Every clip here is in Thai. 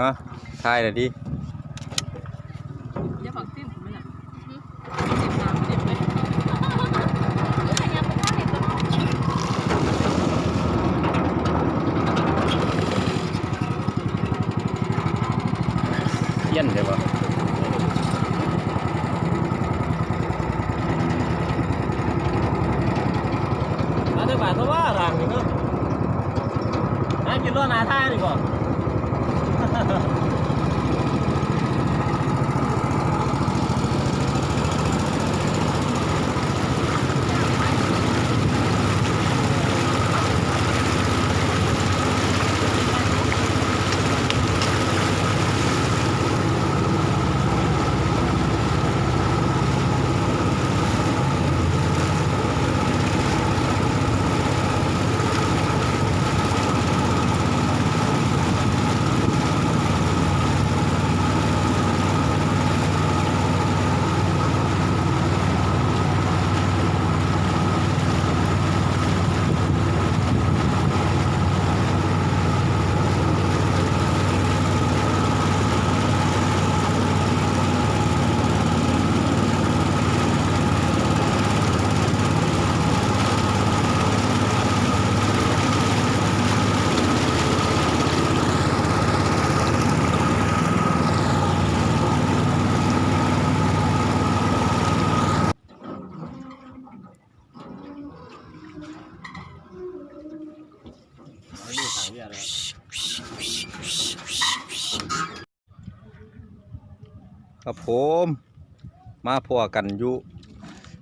ฮะทายเลยดิอย่าฝังซิมผมไม่น่ะซิมน้ำเจ็บเลยเยี่ยนเลยปะมาเถอะบาทเพราะว่าหลังนี่เนาะน่ากินรอดนาท่าดีกว่า ครับผม มาพอกันอยู่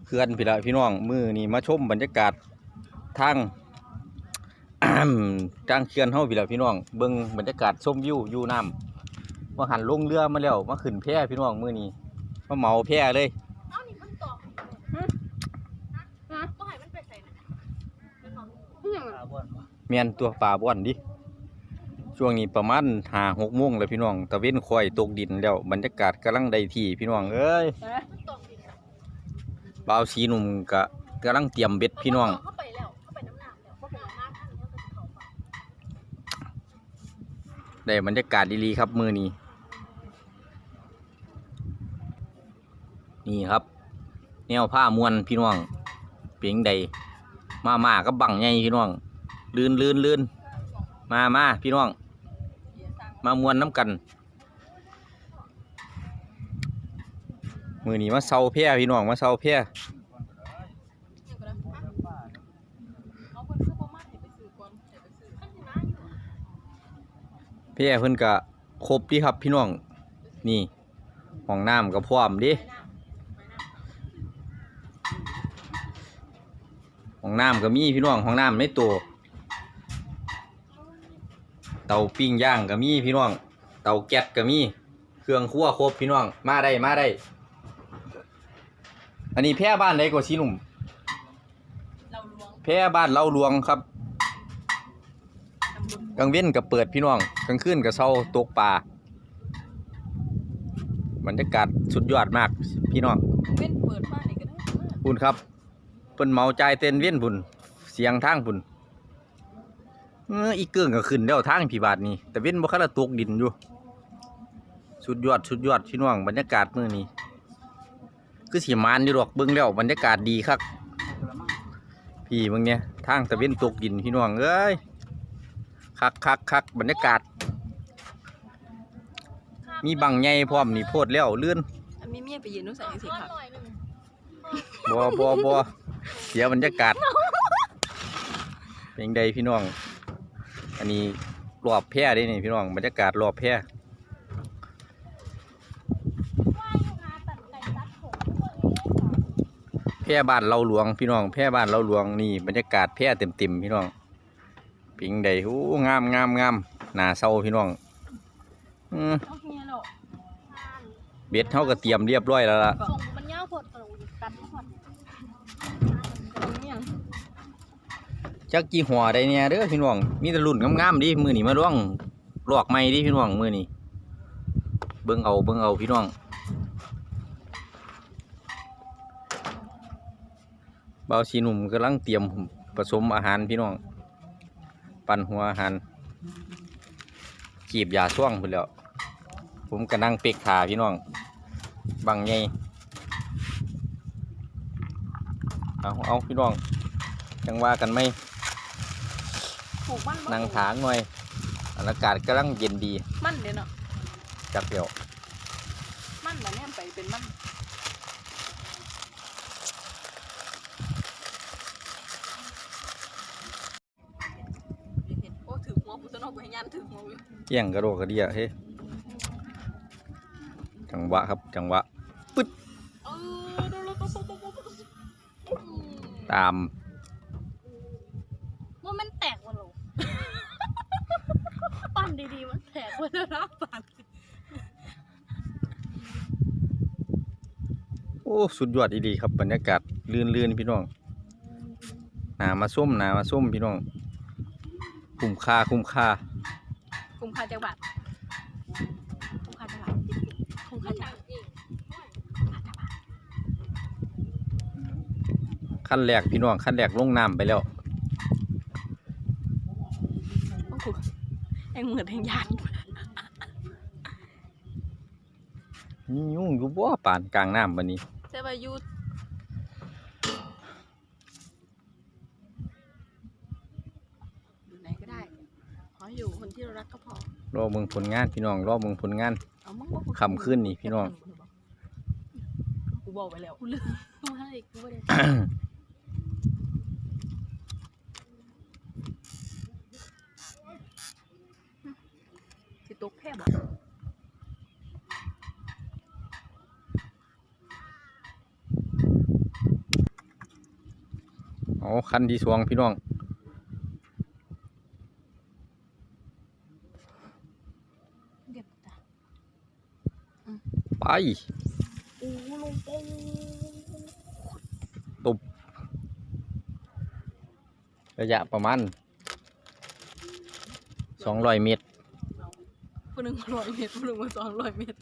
เขื่อนพี่ละพี่น้องมือนี่มาชมบรรยากาศทางทางเขื่อนเฮาพี่ละพี่น้องเบิ่งบรรยากาศชมวิวอยู่น้ำมาหันลงเรือมาแล้วมาขึ้นแพพี่น้องมือนี้มาเหมาแพเลย เอานี่มันตอกก็ให้มันไปใส่น่ะเป็นของ เมียนตัวป่าบ่อนดิช่วงนี้ประมาณหาหกโมงแล้วพี่น้องตะเว้นคอยตกดินแล้วบรรยากาศกำลังได้ที่พี่น้องเอ้ยมันตอกดินบ่าวสีหนุ่มกะกำลังเตรียมเบ็ดพี่น้องเข้าไปแล้วเข้าไปน้ำน้ำแล้วเข้าไปน้ำน้ำท่านนี้เขาจะเข้าไปได้บรรยากาศดีๆครับมือนี้นี่ครับ แนวผ้ามวนพี่น้องเปียงใดมามากับบังใหญ่พี่น้อง ลื่นลื่นลื่นมามาพี่น้อง มามวนน้ำกัน มือนีมาเซาเพียพี่น้องมาเซาเพียเอาคนซื้อประมาณให้ไปซื้อก่อนให้ไปซื้อท่านที่น้าอยู่เพียเพิ่นกะครบดีครับพี่น้อง นี่ห้องน้ำก็พร้อมดิห้องน้ำก็มีพี่น้องห้องน้ำในตัว เตาปิ้งย่างก็มีพี่น้อง เตาแก๊สก็มี เครื่องครัวครบพี่น้อง มาได้มาได้ อันนี้แพร่บ้านไหนก็ชีหนุ่ม เราลวงแพร่บ้านเราหลวงครับ ตำบลกลางเว้นก็เปิดพี่น้อง กลางคืนก็เศร้าตกปลาบรรยากาศสุดยอดมากพี่น้อง เว้นเปิดบ้านนี่ก็ได้พุ่นครับเพิ่นเมาใจายเต้นเว้นพุ่นเสียงทางพุ่น เอออีเกิงก็ขึ้นแล้วทางพี่บาทนี่แต่เว้นบ่คันละตกดินอยู่สุดยอดสุดยอดพี่น้องบรรยากาศมื้อนี้คือสิมานอยู่ดอกเบิ่งแล้วบรรยากาศดีคักพี่เบิ่งเนี่ยทางตะเว้นตกดินพี่น้องเอ้ยคักคักคักบรรยากาศ มีบังใหญ่พร้อมนี่โพดแล้วเลื่อนอันมีเมียไปยืนนู้นใส่ยังสิข้าวครับหน่อยหนึ่งบัวบัวบัวเสียบรรยากาศเป็นใดพี่น้อง อันนี้รอบแพร่ได้นี่พี่น้องบรรยากาศรอบแพร่ว่าอยู่งานตัดไก่ตัดผมทุกคนนี้แพร่บ้านเราหลวงพี่น้องแพร่บ้านเราหลวงนี่บรรยากาศแพร่เต็มเต็มๆพี่น้องเป็นใดโอ้งามงามงามหนาเศร้าพี่น้องอืมเอาเฮียหรอกเบ็ดเขาก็เตรียมเรียบร้อยแล้วล่ะ ส่งมันยาวโพดกระดูกกันหมด เอาเฮีย จักกี่หัวได้เนี่ยเด้อพี่น้องมีแต่รุ่นงามๆดิมือนี่มาล่วงหลอกไม้ดิพี่น้องมือนี่เบิ่งเอาเบิ่งเอาพี่น้องเบาชีหนุ่มกำลังเตรียมผสมอาหารพี่น้อง ปั่นหัวอาหารจีบยาช่วงพุ่นแล้ว ผมก็นั่งเปกขาพี่น้อง บังไงเอาเอาพี่น้องจังว่ากันไหม ปลูกมันบ่นั่งถางหน่อยอากาศกำลังเย็นดีมันเด้เนาะจักเดียวมันน่ะแนมไปเป็นมันโอ้ถือหัวผู้ตนอกไปให้ยันถือหัวอยู่เกี่ยงกระโดดกระเดียเฮ้จังหวะครับจังหวะ เออดูแล้วก็ปุ๊บปุ๊บปุ๊บปุ๊บตาม ว่ามันแตกวะโหลปั้นดีๆมันแตกวะนะปั้นโอ้สุดยอดอีดีครับบรรยากาศลื่นๆพี่น้องหนามาส้มหนามาส้มพี่น้อง คุ้มค่าคุ้มค่าคุ้มค่าจังหวัดคุ้มค่าจังหวัดคุ้มค่าจังหวัดขั้นแรกพี่น้องขั้นแรกลงน้ำไปแล้วโอ้โหแองเหมือนแองยัน นี่ยุ่งอยู่บ่ป่านกลางน้ำบันนี้ใช่ป่ะยูอยู่ไหนก็ได้ ขออยู่คนที่เรารักก็พอ รอเมืองผลงานพี่น้อง รอเมืองผลงานเอามั่งว่าค่ำคืนนี่พี่น้อง กูบอกไปแล้วกูลืมว่าอีกกูไม่ได้สิตกแพร่บ เอาคันที่สวงพี่น้องเดี๋ยวจ้ะไปอู้ลงไประยะประมาณสองร้อยเมตรผู้หนึ่งร้อยเมตรผู้หนึ่งมาสองร้อยเมตร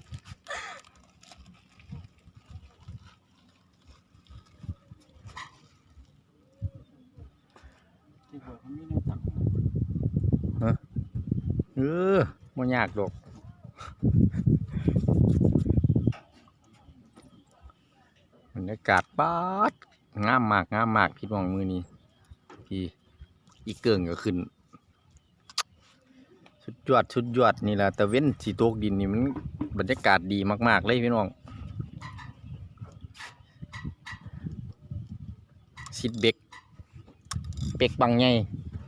เออบ่ยากดอกบรรยากาศบาดงามมากงามมากพี่น้องมือนี้พี่อีเกิงก็ขึ้นสุดยอดสุดยอดนี่แหละแต่เว้นสีโตกดินนี่มันบรรยากาศดีมาก ๆ เลยพี่น้องซิดเบก เป็กบังไง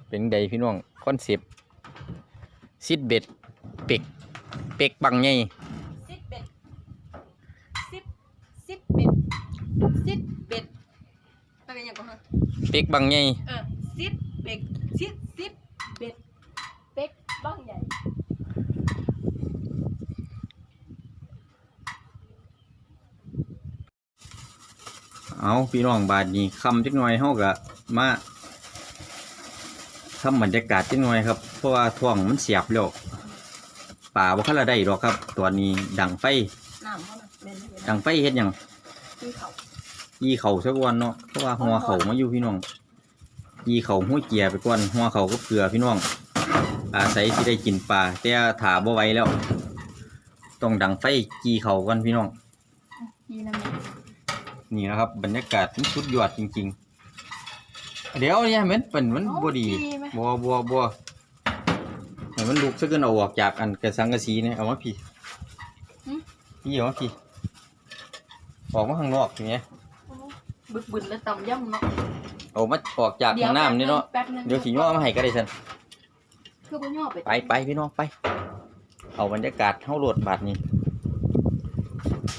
เป็นใดพี่น้องคอนเซปต์ซิดเบ็ดเป็กเป็กบังไงสิบเบ็ดสิบสิบเบ็ดสิบเบ็ดไปกันอย่างก่อนเหรอเป็กบังไงเออสิบเบ็ดสิบสิบเบ็ดเป็กบ้างใหญ่เอาพี่น้องบาทนี้คำจักหน่อยเฮาก็มา ทำบรรยากาศจักหน่อยครับเพราะว่าท้องมันเสียบแล้วป่าบ่คันละได้ดอกครับตัวนี้ดังไฟ น้ำเขาน่ะเล่นให้ดังไฟเฮ็ดหยังที่เขายีเข่าซะก่อนเนาะเพราะว่าหัวเข่ามาอยู่พี่น้องยีเข่าหัวเกียไปก่อนหัวเข่าก็เกลือพี่น้อง อาศัยที่ได้กินปลาแต่ถาบ่ไหวแล้ว ต้องดังไฟจีเข่าก่อนพี่น้อง ยีน้ำมันนี่นะครับ บรรยากาศมันสุดยอดจริง ๆ เดี๋ยวเนี่ยมันเป็นมันบ่ดีบ่บ่บ่ให้มันลุกซะเกินเอาออกจากอันกระสังกะสีเนี่ยเอามาพี่พี่เอามาพี่ออกมาข้างนอกอย่างเงี้ยบึกบึนแล้วต่ำย่ำเนาะเอามาออกจากข้างน้ำนี่เนาะแป๊บนึงเดี๋ยวสิย่อมาให้ก็ได้ซั่นคือบ่ย่อไปไปไปพี่น้องไป เอาบรรยากาศเท่าโหลดบาทนี้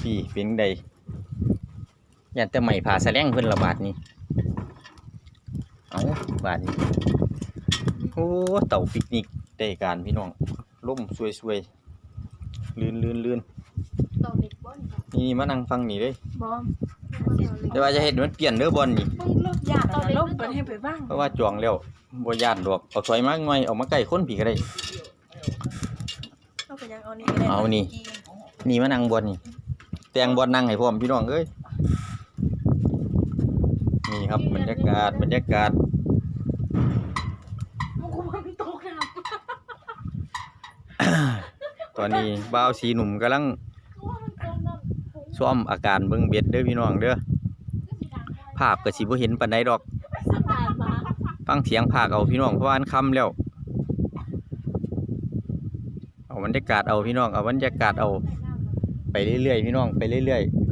พี่เป็นใดอย่าแต่ใหม่ผ่าแสลงเพิ่นละบาทนี้ เอาบาทนี้โอ้เต่าปิกนิกได้การพี่น้องล่มสวยๆลื่นลื่นลื่นตอนเด็กบ่นนี่มานั่งฟังนี่เลยบอมแต่ว่าจะเห็นมันเปลี่ยนเด้อบอลนี่มึงลบยาตอนลบเปิดให้ไปบ้างเพราะว่าจองแล้วบ่ย่านดอกเอาถอยมาหน่อยเอามาใกล้คนผีก็ได้เอาไปยังเอานี่ก็ได้เอานี่นี่มานั่งบอลนี่แต่งบอลนั่งให้พร้อมพี่น้องเอ้ยนี่ ครับบรรยากาศบรรยากาศมึงกูมันตกน้ำตอนนี้บ่าวสีหนุ่มกำลังซ่อมอาการเบิ่งเบ็ดเด้อพี่น้องเด้อภาพก็สิบ่เห็นปานใดดอกสบายมาฟังเสียงภาคเอาพี่น้องเพราะว่าอันค่ำแล้วเอาบรรยากาศเอาพี่น้องเอาบรรยากาศเอา ไปเรื่อยๆพี่น้องไปเรื่อยๆ